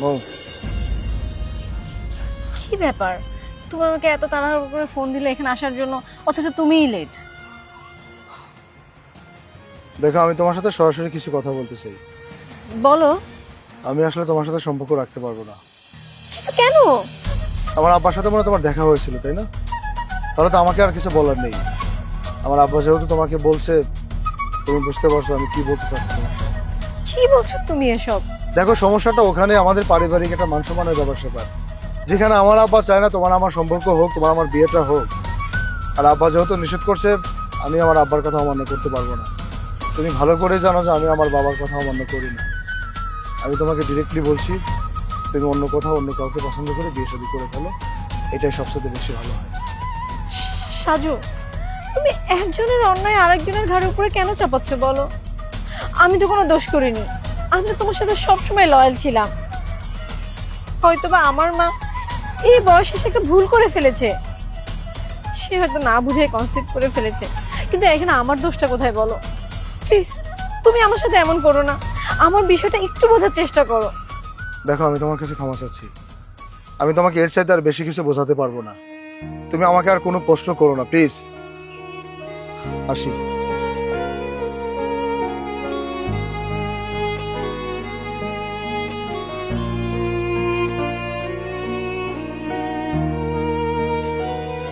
মৌ কি ব্যাপার? তুমি আমাকে এত তাড়াহুড়ো করে ফোন দিলে এখানে আসার জন্য অথচ তুমিই লেট দেখো আমি তোমার সাথে সরাসরি কিছু কথা বলতে চাই। বলো। আমি আসলে তোমার সাথে সম্পর্ক রাখতে পারব না। কিন্তু কেন? আমার আব্বার সাথে মনে তোমার দেখা হয়েছিল তাই না? তাহলে তো আমাকে আর কিছু বলার নেই। আমার আব্বা যেহেতু তোমাকে বলছে তুমি বুঝতে পারছ আমি কি বলতে চাচ্ছি। কি বলছো তুমি এসব? দেখো সমস্যাটা ওখানে আমাদের পারিবারিক একটা মান সম্মানের ব্যাপার স্যাপার। যেখানে আমার আব্বা চায় না তোমার আমার সম্পর্ক হোক তোমার আমার বিয়েটা হোক। আর আব্বা যেহেতু নিষেধ করছে আমি আমার আব্বার কথা অমান্য করতে পারব না। তুমি ভালো করে জানো যে আমি আমার বাবার কথা অমান্য করি না। আমি তোমাকে ডিরেক্টলি বলছি তুমি অন্য কোথাও অন্য কাউকে পছন্দ করে বিয়ে শাদী করে ফেলো। এটাই সবচেয়ে বেশি ভালো হয়। সাজু তুমি একজনের অন্যায় আরেকজনের ঘাড়ের উপরে কেন চাপাচ্ছ বলো? আমি তো কোনো দোষ করিনি। আমি তোমার সাথে সবসময় লয়াল ছিলাম। হয়তোবা আমার মা এই বয়সে সে একটা ভুল করে ফেলেছে। সে হয়তো না বুঝে কনসেপ্ট করে ফেলেছে। কিন্তু এখানে আমার দোষটা কোথায় বলো? প্লিজ তুমি আমার সাথে এমন করো না। আমার বিষয়টা একটু বোঝার চেষ্টা করো। দেখো, আমি তোমার কাছে ক্ষমা চাচ্ছি। আমি তোমাকে এর চাইতে আর বেশি কিছু বোঝাতে পারব না। তুমি আমাকে আর কোনো প্রশ্ন করো না প্লিজ আসি।